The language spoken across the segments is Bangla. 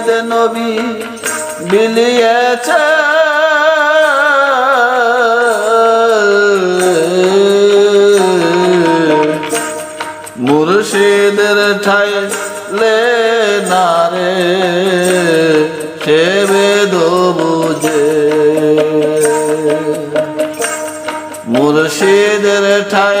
বেদ নবী বিলিয়েছে মুর্শিদের ঠাই লে নারে সে বেদ বুঝে। মুর্শিদের ঠাই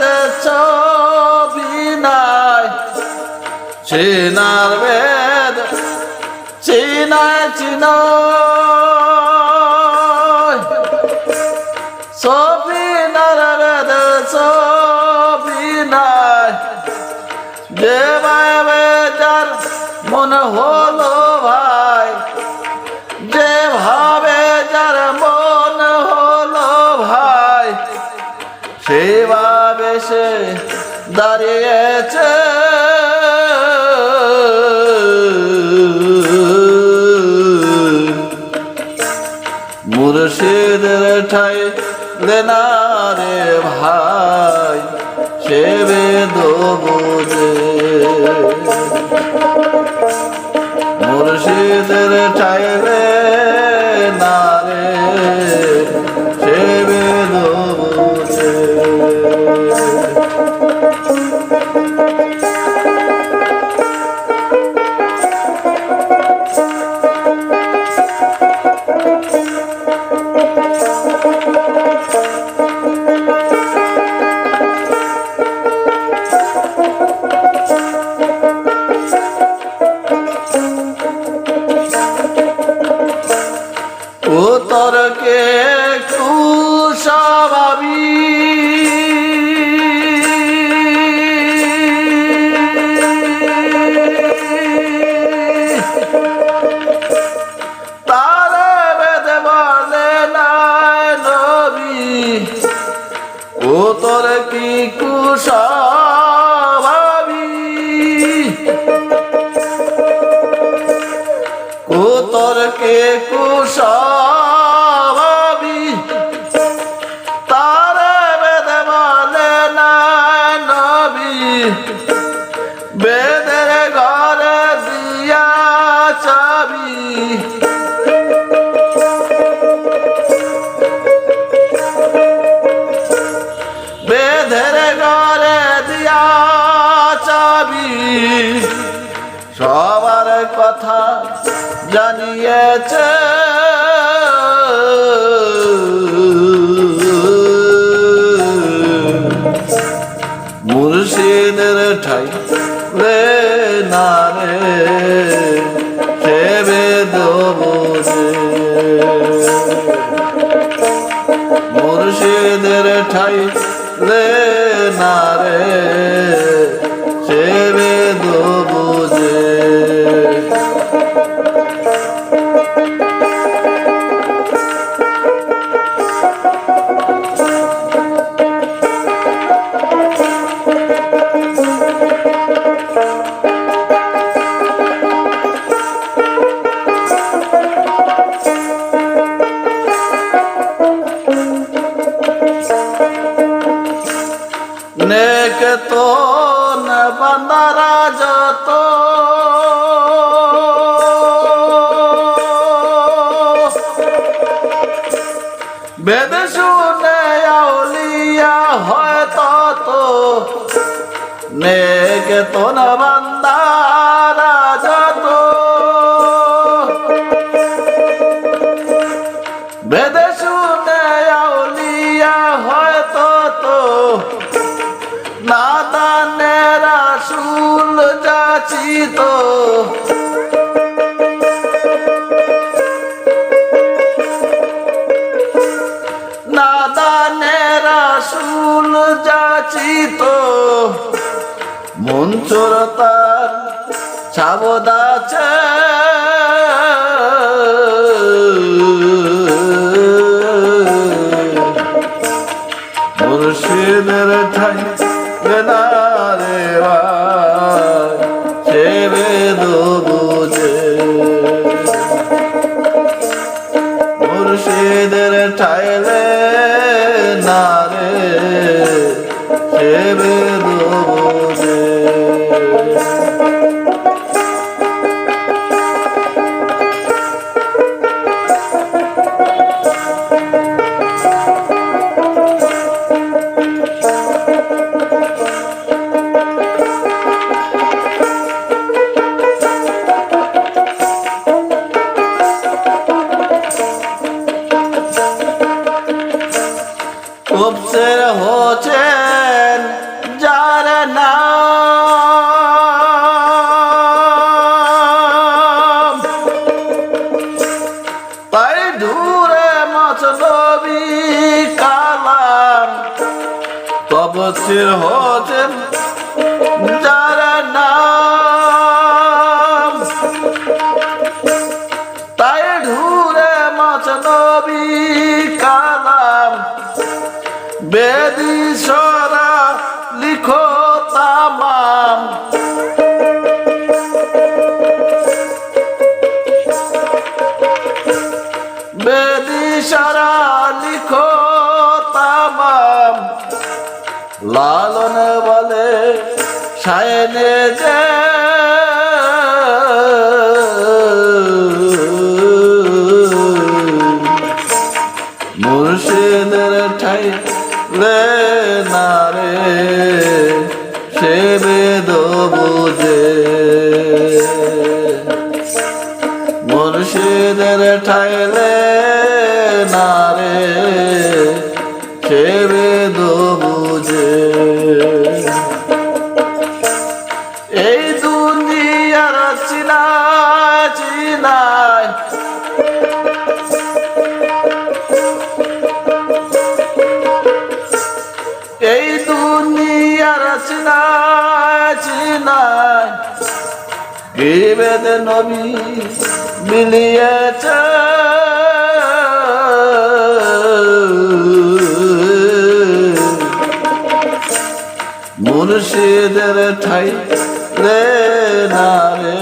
রে সবিনায় চিনার বেদ চিনায় চিনায় হলো ভাই। যে ভাবে যার মন হলো ভাই, সেভাবে সে দাঁড়িয়েছে। মুর্শিদের ঠাই লেনা রে ভাই। উত্তরকে কুশাবাবি তারে বেদ বলে নাই নবী উত্তর কি কুশাবাবি ঘরে দিয়া চাবি। সবার কথা জানিয়েছে। মুর্শিদের ঠাই রে না রে, সে বেদ মুর্শিদের ঠাই রে না নেক তো যত বেদ শুনে আউলিয়া হয় তত নেক তো বান্দারা নাদানেরা শুল যাচি চিত নাদানেরা শুল যাচিত। মঞ্চর তার ছাবদাছে মুর্শিদের ঠাইলে উপসের হচ্ছেন যার নাম? তাই দূরে মাছ নবী কালাম তপসির হচ্ছেন বেদি লিখো তামাম। বেদি সরা লিখো তামাম। লালন বলে সায়নে যে সে বেদ বুঝে মুর্শিদের ঠাই বিবেদ নবী মিলিয়েছে। মুর্শিদের ঠাই রে না রে,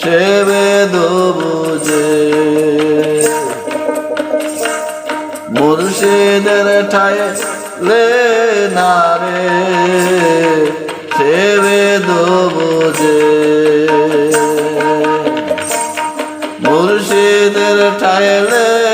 সে বেদ বুঝে। মুর্শিদের ঠাই রে না রে। bullshit that are tireless.